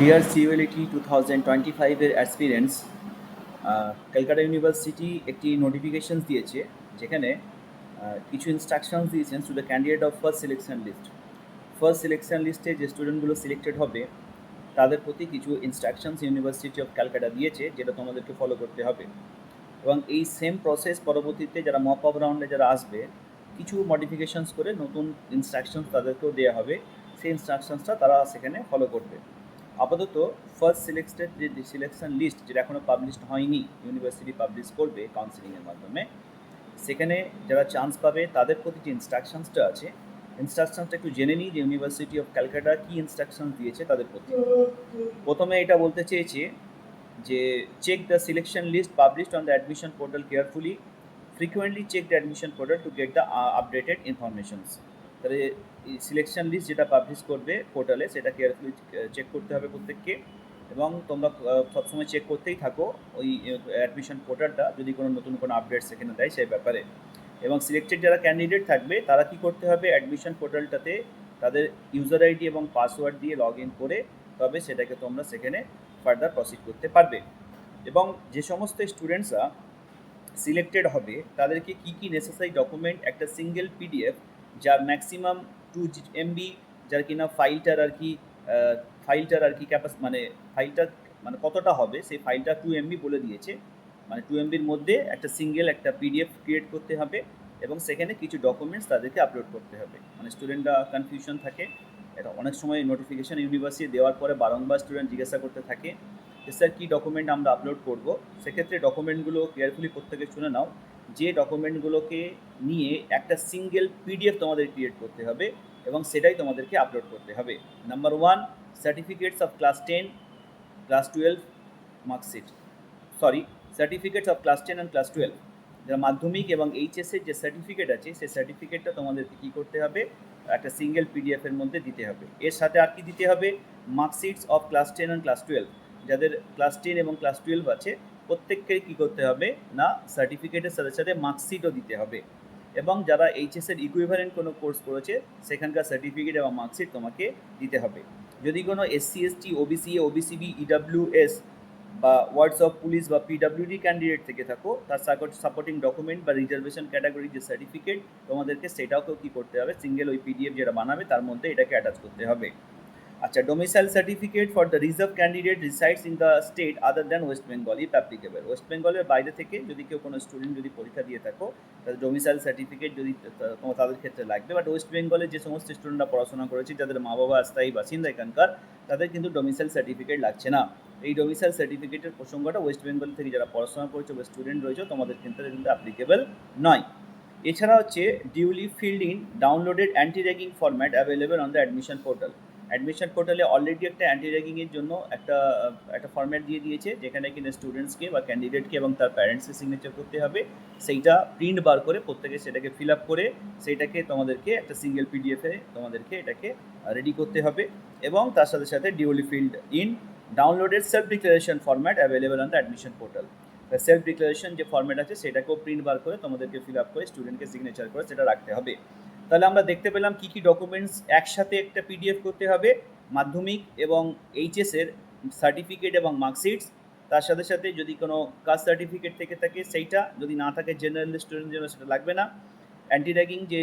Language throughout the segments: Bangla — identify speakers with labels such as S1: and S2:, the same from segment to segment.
S1: Dear CUET two thousand twenty ফাইভের অ্যাসপিরেন্টস ক্যালকাটা ইউনিভার্সিটি একটি নোটিফিকেশন দিয়েছে, যেখানে কিছু ইনস্ট্রাকশনস দিয়েছেন to the candidate of first selection list first selection লিস্টে যে স্টুডেন্টগুলো সিলেক্টেড হবে, তাদের প্রতি কিছু ইনস্ট্রাকশনস ইউনিভার্সিটি অফ ক্যালকাটা দিয়েছে, যেটা তোমাদেরকে ফলো করতে হবে। এবং এই সেম প্রসেস পরবর্তীতে যারা মপ আপ রাউন্ডে যারা আসবে, কিছু মডিফিকেশনস করে নতুন ইনস্ট্রাকশনস তাদেরকেও দেওয়া হবে। সেই ইনস্ট্রাকশনসটা তারা সেখানে ফলো করবে। আপাতত ফার্স্ট সিলেক্টেড যে সিলেকশন লিস্ট যেটা এখনও পাবলিশড হয়নি ইউনিভার্সিটি পাবলিশ করবে কাউন্সিলিংয়ের মাধ্যমে, সেখানে যারা চান্স পাবে তাদের প্রতি যে ইনস্ট্রাকশনসটা আছে। ইনস্ট্রাকশনসটা একটু জেনে নিই যে ইউনিভার্সিটি অফ ক্যালকাটা কী ইনস্ট্রাকশন দিয়েছে তাদের প্রতি। প্রথমে এটা বলতে চেয়েছে যে check the selection list published on the admission portal carefully frequently check the admission portal to get the updated informations তাহলে সিলেকশন লিস্ট যেটা পাবলিশ করবে পোর্টালে সেটা কেয়ারফুলি চেক করতে হবে প্রত্যেককে। এবং তোমরা সবসময় চেক করতেই থাকো ওই অ্যাডমিশন পোর্টালটা যদি কোনো নতুন কোনো আপডেট সেখানে দেয় সেই ব্যাপারে। এবং সিলেক্টেড যারা ক্যান্ডিডেট থাকবে, তারা কি করতে হবে? অ্যাডমিশন পোর্টালটাতে তাদের ইউজার আইডি এবং পাসওয়ার্ড দিয়ে লগ ইন করে তবে সেটাকে তোমরা সেখানে ফার্দার প্রসিড করতে পারবে। এবং যে সমস্ত স্টুডেন্টসরা সিলেক্টেড হবে, তাদেরকে কি কি নেসেসারি ডকুমেন্ট একটা সিঙ্গেল পিডিএফ যার ম্যাক্সিমাম টু এমবি যার কিনা ফাইলটার আর কি ফাইলটার আর কি ক্যাপাস মানে ফাইলটা মানে কতটা হবে, সেই ফাইলটা টু এমবি বলে দিয়েছে। মানে টু এমবির মধ্যে একটা সিঙ্গেল একটা পিডিএফ ক্রিয়েট করতে হবে এবং সেখানে কিছু ডকুমেন্টস তাদেরকে আপলোড করতে হবে। মানে স্টুডেন্টরা কনফিউশন থাকে। এটা অনেক সময় নোটিফিকেশান ইউনিভার্সিটি দেওয়ার পরে বারংবার স্টুডেন্ট জিজ্ঞাসা করতে থাকে যে, স্যার, কী ডকুমেন্ট আমরা আপলোড করব? সেক্ষেত্রে ডকুমেন্টগুলো কেয়ারফুলি প্রত্যেকে শুনে নাও। যে ডকুমেন্টগুলোকে নিয়ে একটা সিঙ্গেল পিডিএফ তোমাদের ক্রিয়েট করতে হবে এবং সেটাই তোমাদেরকে আপলোড করতে হবে। Number one certificates of class ten class twelve marksheet sorry certificates of class ten and class twelve যারা মাধ্যমিক এবং এইচএসের যে সার্টিফিকেট আছে, সেই সার্টিফিকেটটা তোমাদেরকে কী করতে হবে? একটা সিঙ্গেল পিডিএফের মধ্যে দিতে হবে। এর সাথে আর কি দিতে হবে? Marksheets of class ten and class twelve যাদের ক্লাস টেন এবং ক্লাস টুয়েলভ আছে প্রত্যেককেই কী করতে হবে? না সার্টিফিকেটের সাথে সাথে মার্কশিটও দিতে হবে। এবং যারা এইচএসের ইকুইভ্যালেন্ট কোনো কোর্স করেছে, সেখানকার সার্টিফিকেট এবং মার্কশিট তোমাকে দিতে হবে। যদি কোনো SC ST OBC OBCB EWS বা ওয়ার্ডস অফ পুলিশ বা পিডাব্লিউডি ক্যান্ডিডেট থেকে থাকো, তার সাপোর্টিং ডকুমেন্ট বা রিজার্ভেশন ক্যাটাগরির যে সার্টিফিকেট তোমাদেরকে সেটাকেও কী করতে হবে? সিঙ্গেল ওই পিডিএফ যেটা বানাবে, তার মধ্যে এটাকে অ্যাটাচ করতে হবে। আচ্ছা domicile certificate for the reserve candidate resides in the state other than West Bengal if applicable West বেঙ্গলের বাইরে থেকে যদি কেউ কোনো স্টুডেন্ট যদি পরীক্ষা দিয়ে থাকো, তাহলে ডোমিসাইল সার্টিফিকেট যদি তাদের ক্ষেত্রে লাগবে। বাট ওয়েস্ট বেঙ্গলে যে সমস্ত স্টুডেন্টরা পড়াশোনা করেছে, যাদের মা বাবা স্থায়ী বাসিন্দা এখানকার, তাদের কিন্তু ডোমিসাইল সার্টিফিকেট লাগছে না। এই ডোমিসাইল সার্টিফিকেটের প্রসঙ্গটা ওয়েস্ট বেঙ্গল থেকে যারা পড়াশোনা করেছে বা স্টুডেন্ট রয়েছে, তোমাদের ক্ষেত্রে কিন্তু অ্যাপ্লিকেবল নয়। এছাড়া হচ্ছে duly filled in downloaded anti ragging format available on the admission portal admission পোর্টালে অলরেডি একটা অ্যান্টি র্যাগিংয়ের জন্য একটা একটা ফর্ম্যাট দিয়ে দিয়েছে, যেখানে কিনা স্টুডেন্টসকে বা ক্যান্ডিডেটকে এবং তার প্যারেন্টসের সিগনেচার করতে হবে। সেইটা প্রিন্ট বার করে প্রত্যেকে সেটাকে ফিল আপ করে সেইটাকে তোমাদেরকে একটা সিঙ্গেল পিডিএফে তোমাদেরকে এটাকে রেডি করতে হবে এবং তার সাথে সাথে duly filled in downloaded self declaration format available on the admission portal self declaration যে ফর্ম্যাট আছে, সেটাকেও প্রিন্ট বার করে তোমাদেরকে ফিল আপ করে স্টুডেন্টকে সিগনেচার করে সেটা রাখতে হবে। তাহলে আমরা দেখতে পেলাম কী কী ডকুমেন্টস একসাথে একটা পিডিএফ করতে হবে, মাধ্যমিক এবং এইচএসের সার্টিফিকেট এবং মার্কশিটস তার সাথে সাথে যদি কোনো কাস্ট সার্টিফিকেট থেকে থাকে সেইটা, যদি না থাকে জেনারেল স্টুডেন্ট জন্য সেটা লাগবে না। অ্যান্টি র্যাগিং যে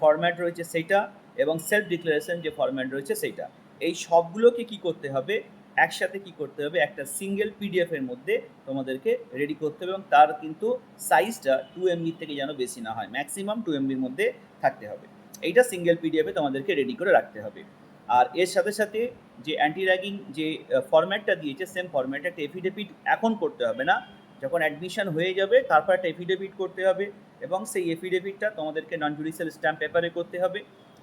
S1: ফরম্যাট রয়েছে সেইটা এবং সেলফ ডিক্লারেশন যে ফরম্যাট রয়েছে সেইটা। এই সবগুলোকে কি করতে হবে? একসাথে কি করতে হবে? একটা সিঙ্গেল পিডিএফ এর মধ্যে তোমাদেরকে রেডি করতে হবে এবং তার কিন্তু সাইজটা টু এমবি থেকে যেন বেশি না হয়। ম্যাক্সিমাম টু এমবির মধ্যে থাকতে হবে। এইটা সিঙ্গেল পিডিএফে তোমাদেরকে রেডি করে রাখতে হবে। আর এর সাথে সাথে যে অ্যান্টি র্যাগিং যে ফরম্যাটটা দিয়েছে সেম ফরম্যাটে একটা এফিডেভিট এখন করতে হবে না। যখন অ্যাডমিশন হয়ে যাবে, তারপর একটা এফিডেভিট করতে হবে এবং সেই এফিডেভিটটা তোমাদেরকে নন জুডিশিয়াল স্ট্যাম্প পেপারে করতে হবে।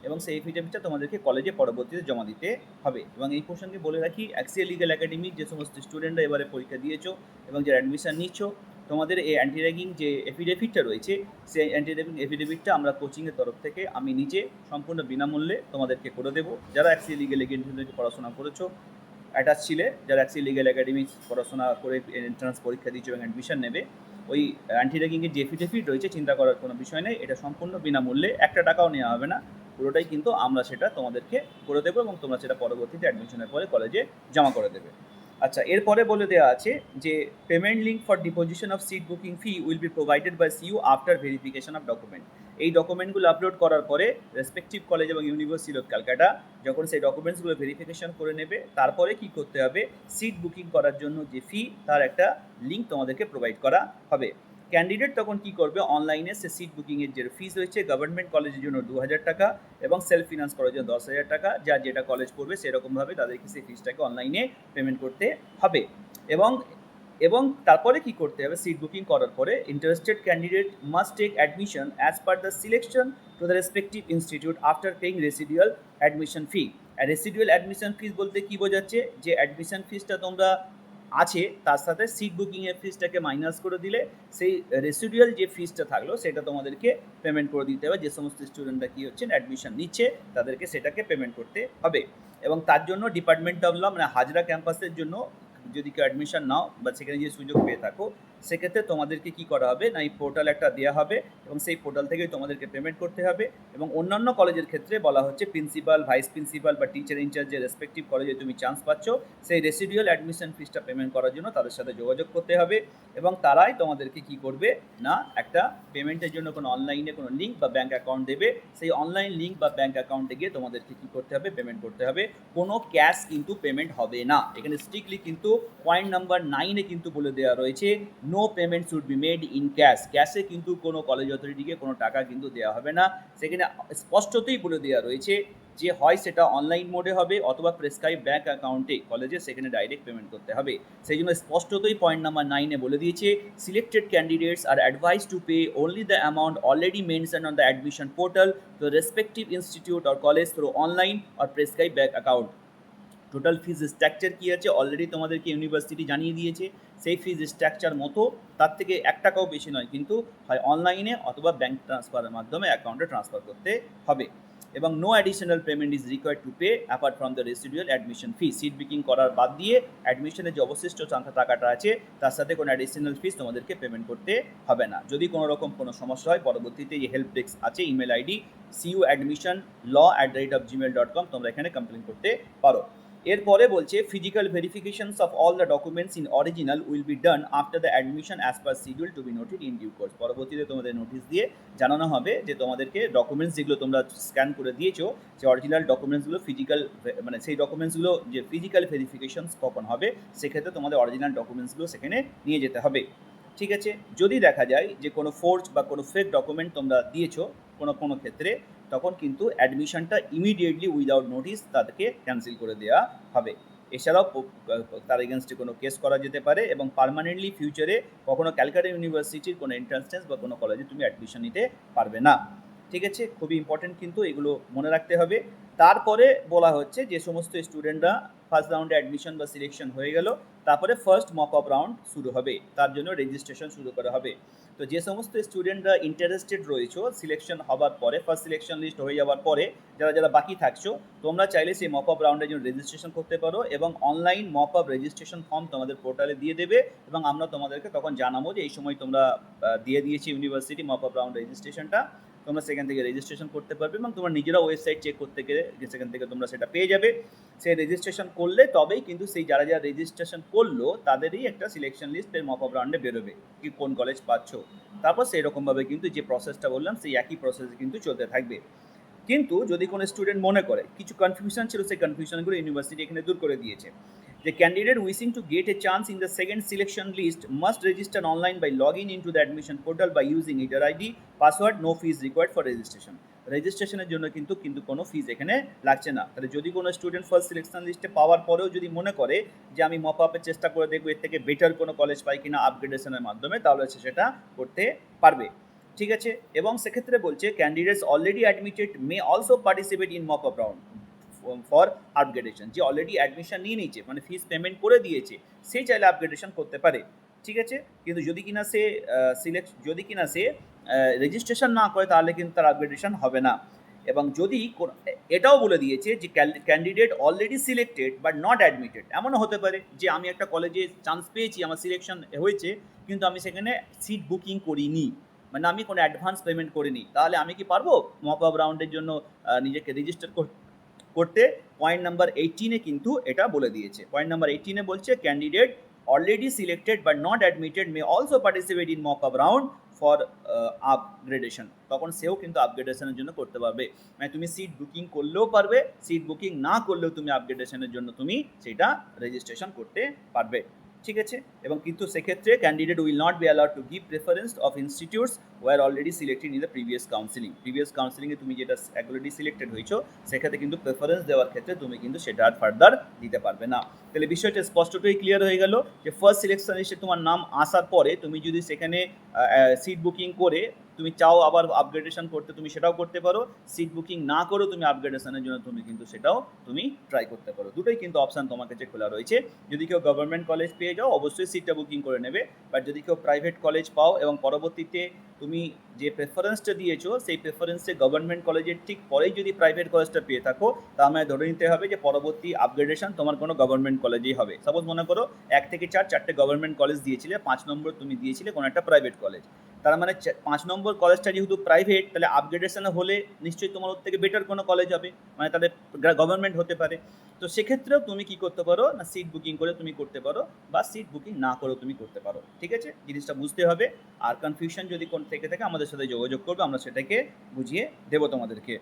S1: এবং সেই এফিডেভিটটা তোমাদেরকে কলেজে পরবর্তীতে জমা দিতে হবে। এবং এই প্রসঙ্গে বলে রাখি অ্যাক্সিয়াল লিগাল একাডেমির যে সমস্ত স্টুডেন্টরা এবারে পরীক্ষা দিয়েছ এবং যারা অ্যাডমিশন নিচ্ছ, তোমাদের এই অ্যান্টি র্যাগিং যে এফিডেভিটটা রয়েছে, সেই অ্যান্টি র্যাগিং এফিডেভিটটা আমরা কোচিংয়ের তরফ থেকে আমি নিজে সম্পূর্ণ বিনামূল্যে তোমাদেরকে করে দেবো। যারা অ্যাক্সিয়াল লিগাল একাডেমি পড়াশোনা করেছ অ্যাটাচ ছিলে, যারা অ্যাক্সিয়াল লিগাল একাডেমি পড়াশোনা করে এন্ট্রান্স পরীক্ষা দিয়েছ এবং অ্যাডমিশন নেবে, ওই অ্যান্টি র্যাগিংয়ের যে এফিডেভিট রয়েছে, চিন্তা করার কোনো বিষয় নেই। এটা সম্পূর্ণ বিনামূল্যে। একটা টাকাও নেওয়া হবে না। পুরোটাই কিন্তু আমরা সেটা তোমাদেরকে করে দেবো এবং তোমরা সেটা পরবর্তীতে অ্যাডমিশনের পরে কলেজে জমা করে দেবে। আচ্ছা এরপরে বলে দেওয়া আছে যে payment link for deposition of seat booking fee will be provided by CU after verification of document এই ডকুমেন্টগুলো আপলোড করার পরে রেসপেক্টিভ কলেজ এবং ইউনিভার্সিটি অফ ক্যালকাটা যখন সেই ডকুমেন্টসগুলো ভেরিফিকেশন করে নেবে, তারপরে কি করতে হবে? সিট বুকিং করার জন্য যে ফি তার একটা লিঙ্ক তোমাদেরকে প্রোভাইড করা হবে। ক্যান্ডিডেট তখন কি করবে? অনলাইনে সে সিট বুকিংয়ের যে ফিস রয়েছে গভর্নমেন্ট কলেজের জন্য দু হাজার টাকা এবং সেলফ ফিনান্স করার জন্য দশ হাজার টাকা। যা যেটা কলেজ পড়বে সেরকমভাবে তাদেরকে সেই ফিসটাকে অনলাইনে পেমেন্ট করতে হবে। এবং এবং তারপরে কি করতে হবে? সিট বুকিং করার পরে interested candidate must take admission as per the selection to the respective institute after paying residual admission fee residual admission fees বলতে কি বোঝাচ্ছে? যে অ্যাডমিশন ফিসটা তোমরা আছে, তার সাথে সিট বুকিংয়ের ফিজটাকে মাইনাস করে দিলে সেই রেসিডুয়াল যে ফিজটা থাকল সেটা তোমাদেরকে পেমেন্ট করে দিতে হবে। যে সমস্ত স্টুডেন্টরা কী হচ্ছেন অ্যাডমিশন নিচ্ছে, তাদেরকে সেটাকে পেমেন্ট করতে হবে। এবং তার জন্য ডিপার্টমেন্ট অফ ল মানে হাজরা ক্যাম্পাসের জন্য যদি কেউ অ্যাডমিশন নাও বা সেখানে যে সুযোগ পেয়ে থাকো সেক্ষেত্রে তোমাদেরকে কি করা হবে? না, এই পোর্টাল একটা দেওয়া হবে এবং সেই পোর্টাল থেকেই তোমাদেরকে পেমেন্ট করতে হবে এবং অন্যান্য কলেজের ক্ষেত্রে বলা হচ্ছে প্রিন্সিপাল ভাইস প্রিন্সিপাল বা টিচার ইনচার্জ যে রেসপেক্টিভ কলেজে তুমি চান্স পাচ্ছ, সেই রেসিডুয়াল অ্যাডমিশন ফিসটা পেমেন্ট করার জন্য তাদের সাথে যোগাযোগ করতে হবে এবং তারাই তোমাদেরকে কি করবে? না, একটা পেমেন্টের জন্য কোনো অনলাইনে কোনো লিঙ্ক বা ব্যাঙ্ক অ্যাকাউন্ট দেবে। সেই অনলাইন লিঙ্ক বা ব্যাঙ্ক অ্যাকাউন্টে গিয়ে তোমাদেরকে কি করতে হবে? পেমেন্ট করতে হবে। কোনো ক্যাশ কিন্তু পেমেন্ট হবে না। এখানে স্ট্রিক্টলি কিন্তু পয়েন্ট নাম্বার নাইনে কিন্তু বলে দেওয়া রয়েছে no payment should be made in cash ক্যাশে কিন্তু কোনো কলেজ অথরিটিকে কোনো টাকা কিন্তু দেওয়া হবে না। সেখানে স্পষ্টতই বলে দেওয়া রয়েছে যে হয় সেটা অনলাইন মোডে হবে অথবা প্রেসক্রাইব ব্যাঙ্ক অ্যাকাউন্টে কলেজে সেখানে ডাইরেক্ট পেমেন্ট করতে হবে। সেই জন্য স্পষ্টতই পয়েন্ট নাম্বার নাইনে বলে দিয়েছে selected candidates are advise to pay only the amount already mention on the admission portal to respective institute or college through online or prescribe bank account total fees structure কী আছে? অলরেডি তোমাদেরকে ইউনিভার্সিটি জানিয়ে দিয়েছে। সেই ফিজ স্ট্রাকচার মতো তার থেকে এক টাকাও বেশি নয়, কিন্তু হয় অনলাইনে অথবা ব্যাঙ্ক ট্রান্সফারের মাধ্যমে অ্যাকাউন্টে ট্রান্সফার করতে হবে। এবং no additional payment is required to pay apart from the residual admission fee seat booking করার বাদ দিয়ে অ্যাডমিশনের যে অবশিষ্ট টাকাটা আছে, তার সাথে কোনো অ্যাডিশনাল ফিস তোমাদেরকে পেমেন্ট করতে হবে না। যদি কোনো রকম কোনো সমস্যা হয়, পরবর্তীতে এই হেল্প ডেস্ক আছে email ID CU admission law at the rate of Gmail dot com তোমরা এখানে কমপ্লেন করতে পারো। এরপরে বলছে physical verifications of all the documents in original will be done after the admission as per schedule to be noted in due course পরবর্তীতে তোমাদের নোটিশ দিয়ে জানানো হবে যে তোমাদেরকে ডকুমেন্টস যেগুলো তোমরা স্ক্যান করে দিয়েছ, যে অরিজিনাল ডকুমেন্টসগুলো ফিজিক্যাল মানে সেই ডকুমেন্টসগুলো যে ফিজিক্যাল ভেরিফিকেশনস কখন হবে, সেক্ষেত্রে তোমাদের অরিজিনাল ডকুমেন্টসগুলো সেখানে নিয়ে যেতে হবে। ঠিক আছে? যদি দেখা যায় যে কোনো ফোর্স বা কোনো ফেক ডকুমেন্ট তোমরা দিয়েছ কোনো কোনো ক্ষেত্রে তখন কিন্তু অ্যাডমিশনটা ইমিডিয়েটলি উইদাউট নোটিস তাদেরকে ক্যান্সেল করে দেওয়া হবে। এছাড়াও তার এগেনস্টে কোনো কেস করা যেতে পারে এবং পার্মানেন্টলি ফিউচারে কখনো ক্যালকাটা ইউনিভার্সিটির কোনো এন্ট্রান্স টেস্ট বা কোনো কলেজে তুমি অ্যাডমিশন নিতে পারবে না। ঠিক আছে? খুবই ইম্পর্টেন্ট কিন্তু এগুলো মনে রাখতে হবে। তারপরে বলা হচ্ছে যে সমস্ত স্টুডেন্টরা ফার্স্ট রাউন্ডে অ্যাডমিশন বা সিলেকশন হয়ে গেল। তারপরে ফার্স্ট মক আপ রাউন্ড শুরু হবে। তার জন্য রেজিস্ট্রেশন শুরু করা হবে। তো যে সমস্ত স্টুডেন্টরা ইন্টারেস্টেড রয়েছে সিলেকশন হওয়ার পরে ফার্স্ট সিলেকশন লিস্ট হয়ে যাওয়ার পরে, যারা যারা বাকি থাকছো, তোমরা চাইলে সেই মপ আপ রাউন্ডের জন্য রেজিস্ট্রেশন করতে পারো এবং online mop up registration form তোমাদের পোর্টালে দিয়ে দেবে এবং আমরা তোমাদেরকে তখন জানাব যে এই সময় তোমরা দিয়ে দিয়েছি ইউনিভার্সিটি মপ আপ রাউন্ড রেজিস্ট্রেশনটা তোমরা সেখান থেকে রেজিস্ট্রেশন করতে পারবে এবং তোমরা নিজেরা ওয়েবসাইট চেক করতে গেলে সেখান থেকে তোমরা সেটা পেয়ে যাবে। সেই রেজিস্ট্রেশন করলে তবেই কিন্তু সেই যারা যারা রেজিস্ট্রেশন করল, তাদেরই একটা সিলেকশন লিস্ট এর মপ রাউন্ডে বেরোবে কি কোন কলেজ পাচ্ছ। তারপর সেই রকমভাবে কিন্তু যে প্রসেসটা বললাম, সেই একই প্রসেস কিন্তু চলতে থাকবে। কিন্তু যদি কোনো স্টুডেন্ট মনে করে, কিছু কনফিউশন ছিল, সেই কনফিউশনগুলো ইউনিভার্সিটি এখানে দূর করে দিয়েছে। যে candidate wishing to get a chance in the second selection list must register online by log in in to the admission portal by using either ID password no fees required for registration রেজিস্ট্রেশনের জন্য কিন্তু কিন্তু কোনো ফিজ এখানে লাগছে না। তাহলে যদি কোনো স্টুডেন্ট ফার্স্ট সিলেকশন লিস্টে পাওয়ার পরেও যদি মনে করে যে আমি মপ আপের চেষ্টা করে দেখব, এর থেকে বেটার কোনো কলেজ পাই কিনা আপগ্রেডেশনের মাধ্যমে, তাহলে সে সেটা করতে পারবে। ঠিক আছে? এবং সেক্ষেত্রে বলছে candidates already admitted may also participate in mop up round for upgradation যে অলরেডি অ্যাডমিশন নিয়ে নিয়েছে মানে ফিস পেমেন্ট করে দিয়েছে, সে চাইলে আপগ্রেডেশন করতে পারে। ঠিক আছে? কিন্তু যদি কিনা সে সিলেক্ট যদি কিনা সে রেজিস্ট্রেশন না করে তাহলে কিন্তু তার আপগ্রেডেশন হবে না। এবং যদি এটাও বলে দিয়েছে যে candidate already selected but not admitted এমনও হতে পারে যে আমি একটা কলেজে চান্স পেয়েছি, আমার সিলেকশন হয়েছে, কিন্তু আমি সেখানে সিট বুকিং করিনি। মানে আমি কোনো অ্যাডভান্স পেমেন্ট করিনি। তাহলে আমি কি পারব মপ আপ রাউন্ডের জন্য নিজেকে রেজিস্টার করতে? পয়েন্ট নাম্বার এইটিনে কিন্তু এটা বলে দিয়েছে। পয়েন্ট নাম্বার এইটিনে বলছে candidate already selected but not admitted may also participate in mock up round for upgradation তখন সেও কিন্তু আপগ্রেডেশনের জন্য করতে পারবে। মানে তুমি সিট বুকিং করলেও পারবে সিট বুকিং না করলেও তুমি আপগ্রেডেশনের জন্য তুমি সেটা রেজিস্ট্রেশন করতে পারবে। ঠিক আছে? এবং কিন্তু সেক্ষেত্রে candidate will not be allowed to give preference of institutes where already selected in the previous counselling previous কাউন্সিলিংয়ে তুমি যেটা অলরেডি সিলেক্টেড হয়েছো, সেক্ষেত্রে কিন্তু প্রেফারেন্স দেওয়ার ক্ষেত্রে তুমি কিন্তু সেটা আর ফার্দার দিতে পারবে না। তাহলে বিষয়টা স্পষ্টতই ক্লিয়ার হয়ে গেল যে ফার্স্ট সিলেকশন লিস্টে তোমার নাম আসার পরে তুমি যদি সেখানে সিট বুকিং করে তুমি চাও আবার আপগ্রেডেশন করতে, তুমি সেটাও করতে পারো। সিট বুকিং না করো, তুমি আপগ্রেডেশনের জন্য তুমি কিন্তু সেটাও তুমি ট্রাই করতে পারো। দুটোই কিন্তু অপশান তোমার কাছে খোলা রয়েছে। যদি কেউ গভর্নমেন্ট কলেজ পেয়ে যাও, অবশ্যই সিটটা বুকিং করে নেবে। বাট যদি কেউ প্রাইভেট কলেজ পাও এবং পরবর্তীতে তুমি যে প্রেফারেন্সটা দিয়েছ, সেই প্রেফারেন্সে গভর্নমেন্ট কলেজের ঠিক পরেই যদি প্রাইভেট কলেজটা পেয়ে থাকো, তা আমায় ধরে নিতে হবে যে পরবর্তী আপগ্রেডেশন তোমার কোনো গভর্নমেন্ট কলেজেই হবে। সাপোজ মনে করো, এক থেকে চার চারটে গভর্নমেন্ট কলেজ দিয়েছিলে, পাঁচ নম্বর তুমি দিয়েছিলে কোনো একটা প্রাইভেট কলেজ তার মানে পাঁচ নম্বর কলেজটা যেহেতু প্রাইভেট তাহলে আপগ্রেডেশন হলে নিশ্চয়ই তোমার ওর থেকে বেটার কোনো কলেজ হবে। মানে তাহলে গভর্নমেন্ট হতে পারে। তো সেক্ষেত্রেও তুমি কি করতে পারো, না সিট বুকিং করে তুমি করতে পারো, বা সিট বুকিং না করেও তুমি করতে পারো। ঠিক আছে? জিনিসটা বুঝতে হবে। আর কনফিউশন যদি কোন থেকে থাকে, আমাদের সাথে যোগাযোগ করবে, আমরা সেটাকে বুঝিয়ে দেবো তোমাদেরকে।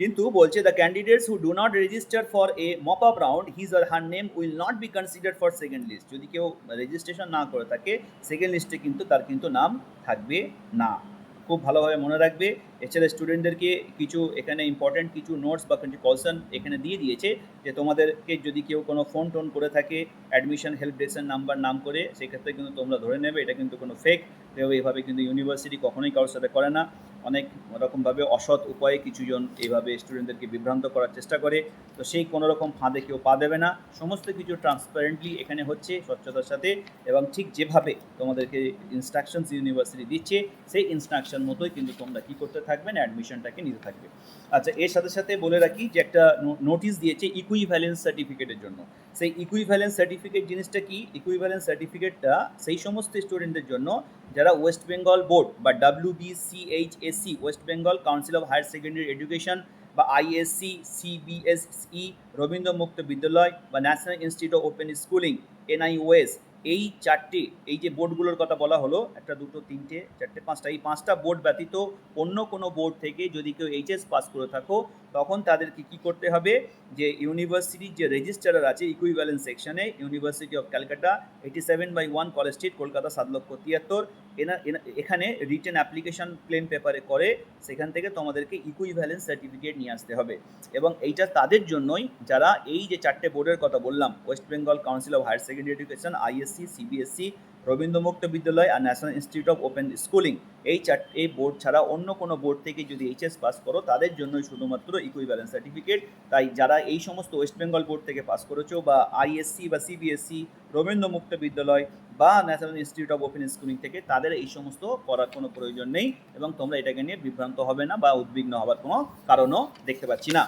S1: কিন্তু বলছে the candidates who do not register for a mop up round his or her name will not be consider for second list যদি কেউ রেজিস্ট্রেশন না করে থাকে সেকেন্ড লিস্টে কিন্তু তার কিন্তু নাম থাকবে না। খুব ভালোভাবে মনে রাখবে। এছাড়া স্টুডেন্টদেরকে কিছু এখানে ইম্পর্ট্যান্ট কিছু নোটস বা কিছু কলসন এখানে দিয়ে দিয়েছে যে, তোমাদেরকে যদি কেউ কোনো ফোন টোন করে থাকে অ্যাডমিশন হেল্প ডেস্কের নাম্বার নাম করে, সেক্ষেত্রে কিন্তু তোমরা ধরে নেবে, এটা কিন্তু কোনো ফেক কেউ এইভাবে কিন্তু ইউনিভার্সিটি কখনোই কারোর সাথে করে না। অনেক রকমভাবে অসৎ উপায়ে কিছুজন এইভাবে স্টুডেন্টদেরকে বিভ্রান্ত করার চেষ্টা করে। তো সেই কোনো রকম ফাঁদে কেউ পা দেবে না। সমস্ত কিছু ট্রান্সপারেন্টলি এখানে হচ্ছে স্বচ্ছতার সাথে এবং ঠিক যেভাবে তোমাদেরকে ইনস্ট্রাকশনস ইউনিভার্সিটি দিচ্ছে, সেই ইনস্ট্রাকশন মতোই কিন্তু তোমরা কী করতে থাকবে না অ্যাডমিশনটাকে নিতে থাকবে। আচ্ছা এর সাথে সাথে বলে রাখি যে একটা নোটিশ দিয়েছে ইকুইভ্যালেন্স সার্টিফিকেটের জন্য। সেই ইকুইভ্যালেন্স সার্টিফিকেট জিনিসটা কি? ইকুইভ্যালেন্স সার্টিফিকেটটা সেই সমস্ত স্টুডেন্টদের জন্য যারা ওয়েস্ট বেঙ্গল বোর্ড বা W BCHSC West Bengal council of higher secondary education বা আইএসসি সিবিএসই রবীন্দ্র মুক্ত বিদ্যালয় বা national institute of open schooling NIOS এই চারটে, এই যে বোর্ডগুলোর কথা বলা হলো, একটা, দুটো, তিনটে, চারটে, পাঁচটা, এই পাঁচটা বোর্ড ব্যতীত অন্য কোনো বোর্ড থেকে যদি কেউ এইচএস পাস করে থাকো, তখন তাদেরকে কি করতে হবে? যে ইউনিভার্সিটির যে রেজিস্ট্রার আছে ইকুইভ্যালেন্স সেকশনে university of Calcutta eighty seven by one college street Kolkata সাত লক্ষ তিয়াত্তর এখানে রিটেন অ্যাপ্লিকেশন ক্লেম পেপারে করে, সেখান থেকে তোমাদেরকে ইকুইভ্যালেন্স সার্টিফিকেট নিয়ে আসতে হবে। এবং এইটা তাদের জন্যই, যারা এই যে চারটে বোর্ডের কথা বললাম West Bengal council of higher secondary education ISC CBSC Rabindra Mukta Vidyalaya R national institute of open schooling এই চার এই বোর্ড ছাড়া অন্য কোনো বোর্ড থেকে যদি এইচএস পাস করো, তাদের জন্যই শুধুমাত্র ইকুইভ্যালেন্স সার্টিফিকেট তাই যারা এই সমস্ত ওয়েস্ট বেঙ্গল বোর্ড থেকে পাস করেছ বা আইএসসি বা সিবিএসসি রবীন্দ্র মুক্ত বিদ্যালয় বা national institute of open schooling থেকে, তাদের এই সমস্ত করার কোনো প্রয়োজন নেই এবং তোমরা এটাকে নিয়ে বিভ্রান্ত হবে না বা উদ্বিগ্ন হওয়ার কোনো কারণও দেখতে পাচ্ছি না।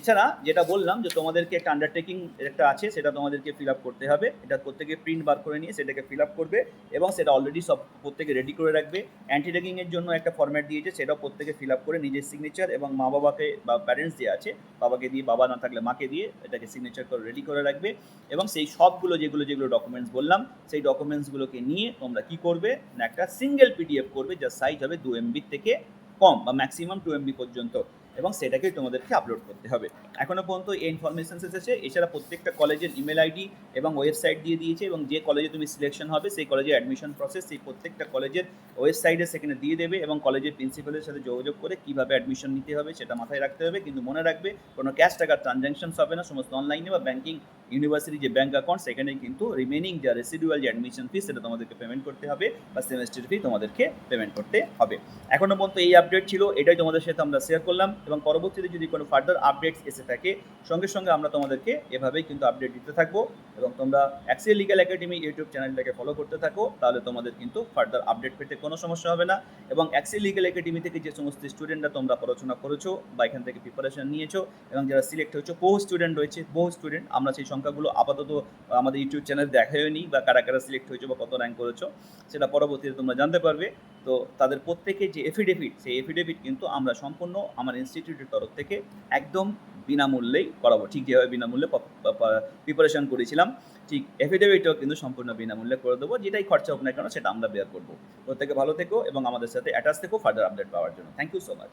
S1: এছাড়া যেটা বললাম যে তোমাদেরকে একটা আন্ডারটেকিং একটা আছে, সেটা তোমাদেরকে ফিল আপ করতে হবে। এটা প্রত্যেকে প্রিন্ট বার করে নিয়ে সেটাকে ফিল আপ করবে এবং সেটা অলরেডি সব প্রত্যেকে রেডি করে রাখবে। অ্যান্টি র্যাগিংয়ের জন্য একটা ফর্ম্যাট দিয়েছে, সেটাও প্রত্যেকে ফিল আপ করে নিজের সিগনেচার এবং মা বাবাকে বা প্যারেন্টস যে আছে, বাবাকে দিয়ে, বাবা না থাকলে মাকে দিয়ে এটাকে সিগনেচার করে রেডি করে রাখবে এবং সেই সবগুলো যেগুলো যেগুলো ডকুমেন্টস বললাম, সেই ডকুমেন্টসগুলোকে নিয়ে তোমরা কি করবে? না, একটা সিঙ্গেল পিডিএফ করবে, যার সাইজ হবে দু এমবির থেকে কম বা ম্যাক্সিমাম টু এমবি পর্যন্ত। এবং সেটাকেই তোমাদেরকে আপলোড করতে হবে। এখনও পর্যন্ত এই ইনফরমেশনস এসেছে। এছাড়া প্রত্যেকটা কলেজের ইমেল আইডি এবং ওয়েবসাইট দিয়ে দিয়েছে এবং যে কলেজে তুমি সিলেকশন হবে, সেই কলেজের অ্যাডমিশন প্রসেস সেই প্রত্যেকটা কলেজের ওয়েবসাইটে সেখানে দিয়ে দেবে এবং কলেজের প্রিন্সিপালের সাথে যোগাযোগ করে কীভাবে অ্যাডমিশন নিতে হবে সেটা মাথায় রাখতে হবে। কিন্তু মনে রাখবে কোনো ক্যাশ টাকার ট্রানজ্যাকশনস হবে না। সমস্ত অনলাইনে বা ব্যাঙ্কিং ইউনিভার্সিটি যে ব্যাঙ্ক অ্যাকাউন্ট সেখানে কিন্তু রিমেনিং যা রেসিডুয়াল যে অ্যাডমিশন ফি সেটা তোমাদেরকে পেমেন্ট করতে হবে বা সেমেস্টার ফি তোমাদেরকে পেমেন্ট করতে হবে। এখনও পর্যন্ত এই আপডেট ছিল, এটাই তোমাদের সাথে আমরা শেয়ার করলাম এবং পরবর্তীতে যদি কোনো ফার্দার আপডেটস এসে থাকে, সঙ্গে সঙ্গে আমরা তোমাদেরকে এভাবেই কিন্তু আপডেট দিতে থাকব এবং তোমরা অ্যাক্সিয়াল লিগাল একাডেমি ইউটিউব চ্যানেলটাকে ফলো করতে থাকো, তাহলে তোমাদের কিন্তু ফার্দার আপডেট পেতে কোনো সমস্যা হবে না এবং অ্যাক্সিয়াল লিগাল একাডেমি থেকে যে সমস্ত স্টুডেন্টরা তোমরা পড়াশোনা করেছ বা এখান থেকে প্রিপারেশন নিয়েছো এবং যারা সিলেক্ট হয়েছো, বহু স্টুডেন্ট রয়েছে, বহু স্টুডেন্ট আমরা সেই সংখ্যাগুলো আপাতত আমাদের ইউটিউব চ্যানেল দেখাই নি বা কারা কারা সিলেক্ট হয়েছো বা কত র্যাঙ্ক করেছ, সেটা পরবর্তীতে তোমরা জানতে পারবে। তো তাদের প্রত্যেকে যে এফিডেভিট সেই এফিডেভিট কিন্তু আমরা সম্পূর্ণ আমার ইনস্টিটিউটের তরফ থেকে একদম বিনামূল্যেই করাবো। ঠিক যেভাবে বিনামূল্যে প্রিপারেশন করেছিলাম, ঠিক এফিডেভিটও কিন্তু সম্পূর্ণ বিনামূল্যে করে দেবো। যেটাই খরচা হোক না কেন, সেটা আমরা বেয়ার করব। প্রত্যেকে ভালো থেকো এবং আমাদের সাথে অ্যাটাচ থেকো ফার্দার আপডেট পাওয়ার জন্য। Thank you so much